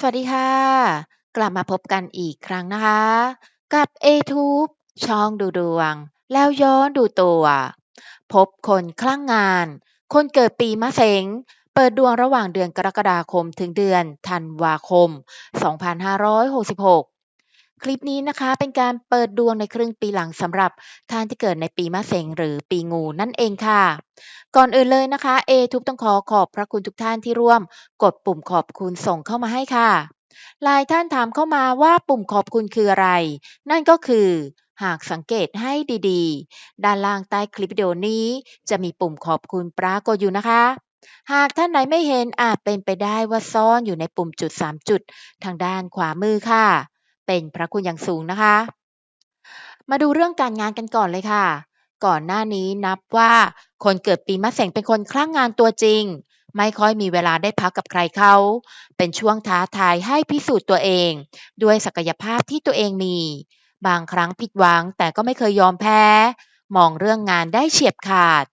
สวัสดีค่ะ กลับมาพบกันอีกครั้งนะคะ กับ A-Tube ช่องดูดวง แล้วย้อนดูตัว พบคนคลั่งงาน คนเกิดปีมะเส็งเปิดดวงระหว่างเดือนกรกฎาคมถึงเดือนธันวาคม 2566 คลิปนี้นะคะเป็นการเปิดดวงในครึ่งปีหลังสำหรับท่านที่เกิดในปีมะเส็งหรือปีงูนั่นเองค่ะ ก่อนอื่นเลยนะคะ A-Tube ต้องขอขอบพระคุณทุกท่านที่ร่วม กดปุ่มขอบคุณส่งเข้ามาให้ค่ะหลายท่านถามเข้ามาว่าปุ่มขอบคุณคืออะไร นั่นก็คือ หากสังเกตให้ดีๆ ด้านล่างใต้คลิปวิดีโอนี้ จะมีปุ่มขอบคุณปรากฏอยู่นะคะ หากท่านไหนไม่เห็นอาจเป็นไปได้ว่าซ่อนอยู่ในปุ่มจุด 3 จุด ทางด้านขวามือค่ะ เป็นพระคุณอย่างสูงนะคะ มาดูเรื่องการงานกันก่อนเลยค่ะ ก่อนหน้านี้นับว่าคนเกิดปีมะเส็งเป็นคนคลั่งงานตัวจริง ไม่ค่อยมีเวลาได้พักกับใครเขา เป็นช่วงท้าทายให้พิสูจน์ตัวเอง ด้วยศักยภาพที่ตัวเองมี บางครั้งผิดหวังแต่ก็ไม่เคยยอมแพ้ มองเรื่องงานได้เฉียบขาด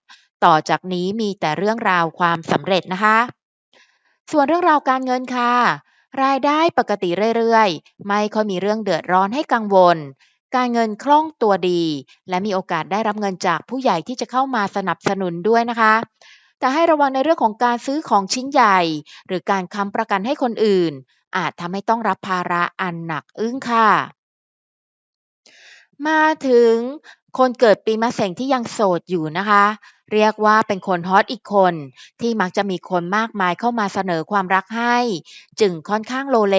ต่อจากนี้มีแต่เรื่องราวความสำเร็จนะคะ ส่วนเรื่องราวการเงินค่ะ รายได้ปกติเรื่อยๆ ไม่ค่อยมีเรื่องเดือดร้อนให้กังวล การเงินคล่องตัวดี และมีโอกาสได้รับเงินจากผู้ใหญ่ที่จะเข้ามาสนับสนุนด้วยนะคะ แต่ให้ระวังในเรื่องของการซื้อของชิ้นใหญ่ หรือการค้ำประกันให้คนอื่น อาจทำให้ต้องรับภาระอันหนักอึ้งค่ะ มาถึงคนเกิดปีมะเส็งที่ยังโสดอยู่นะคะ เรียกว่าเป็นคนฮอตอีกคน ที่มักจะมีคนมากมายเข้ามาเสนอความรักให้ จึงค่อนข้างโลเล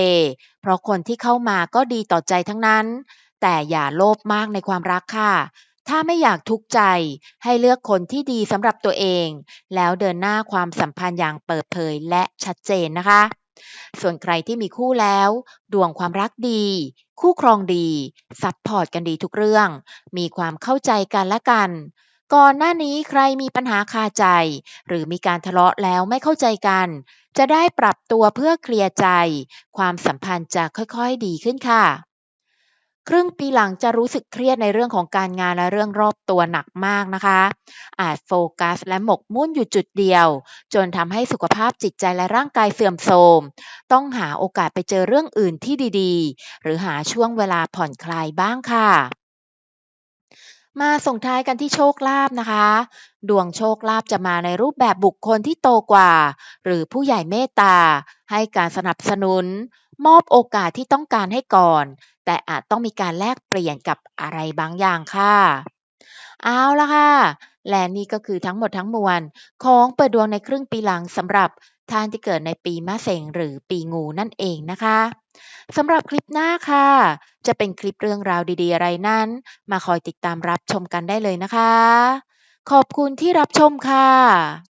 เพราะคนที่เข้ามาก็ดีต่อใจทั้งนั้น แต่อย่าโลภมากในความรักค่ะ ถ้าไม่อยากทุกข์ใจ ให้เลือกคนที่ดีสำหรับตัวเอง แล้วเดินหน้าความสัมพันธ์อย่างเปิดเผยและชัดเจนนะคะ ส่วนใครที่มีคู่แล้ว ดวงความรักดี คู่ครองดีซัปพอร์ตกันดีทุกเรื่อง มีความเข้าใจกันและกัน ก่อนหน้านี้ใครมีปัญหาคาใจ หรือมีการทะเลาะแล้วไม่เข้าใจกัน จะได้ปรับตัวเพื่อเคลียร์ใจ ความสัมพันธ์จะค่อยๆดีขึ้นค่ะ ครึ่งปีหลังจะรู้สึกเครียดในเรื่องของการงานและเรื่องรอบตัวหนักมากนะคะ อาจโฟกัสและหมกมุ่นอยู่จุดเดียว จนทำให้สุขภาพจิตใจและร่างกายเสื่อมโทรม ต้องหาโอกาสไปเจอเรื่องอื่นที่ดีๆ หรือหาช่วงเวลาผ่อนคลายบ้างค่ะ มาส่งท้ายกันที่โชคลาภนะคะ ดวงโชคลาภจะมาในรูปแบบบุคคลที่โตกว่า หรือผู้ใหญ่เมตตา ให้การสนับสนุน มอบโอกาสที่ต้องการให้ก่อน แต่อาจต้องมีการแลกเปลี่ยนกับอะไรบางอย่างค่ะ เอาละค่ะ และนี่ก็คือทั้งหมดทั้งมวล ของเปิดดวงในครึ่งปีหลังสำหรับ ท่านที่เกิดในปีมะเส็งหรือปีงูนั่นเองนะคะสำหรับคลิปหน้าค่ะ จะเป็นคลิปเรื่องราวดีๆ อะไรนั้น มาคอยติดตามรับชมกันได้เลยนะคะ ขอบคุณที่รับชมค่ะ